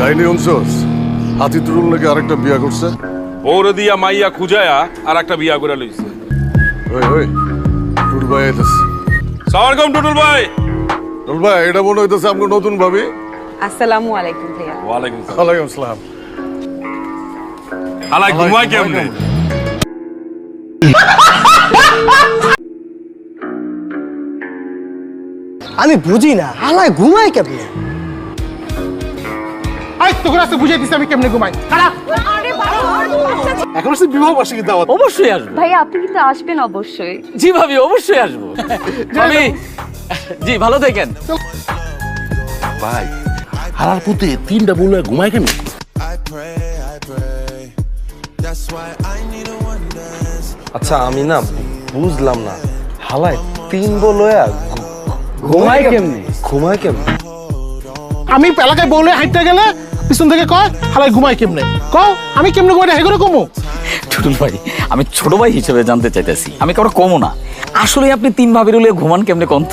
কাহিনী শুনছস হাতি তুরুল নাকি আরেকটা বিয়া করছে? বৌরে দিয়া মাইয়া খুঁজায়া আর একটা বিয়া করে লইছে। ওই ওই টুটুল ভাই আইতাছে। সালামালাইকুম টুটুল ভাই। টুটুল ভাই এটা মনে হইতেছে আমাকে নতুন ভাবি। আসসালামু আলাইকুম ভাইয়া। ওয়ালাইকুম সালাম। ওয়ালাইকুম আসসালাম হালাই ঘুমায় কেমনে? আমি বুঝি না হালায় ঘুমায় কেমনে? আই তোকে দিছি আমি কেমনে ঘুমাই। এখন হচ্ছে বিবাহ বার্ষিকী দাওয়াত। অবশ্যই আসব। ভাইয়া আপনি কিন্তু আসবেন অবশ্যই। জি ভাবি অবশ্যই আসব। ভাবি জি ভালো থাকেন। ভাই হারার পুতে তিনটা বলে ঘুমায় কেন? আচ্ছা আমি না বুঝলাম না। হালায় তিন বলো ঘুমাই কেমনি? ঘুমায় কেমন? আমি পেলাকে বলে হাইটটা গেলে পিছন থেকে কয়, হালাই ঘুমাই কেমনে? কও, আমি কেমনে ঘুমাই? হেগুলো কমু টুটুল ভাই, আমি ছোট ভাই হিসেবে জানতে চাইতেছি। আমি কারও কমো না। আসলে আপনি তিন ভাবির ঘুমান কেমনে কন্ত?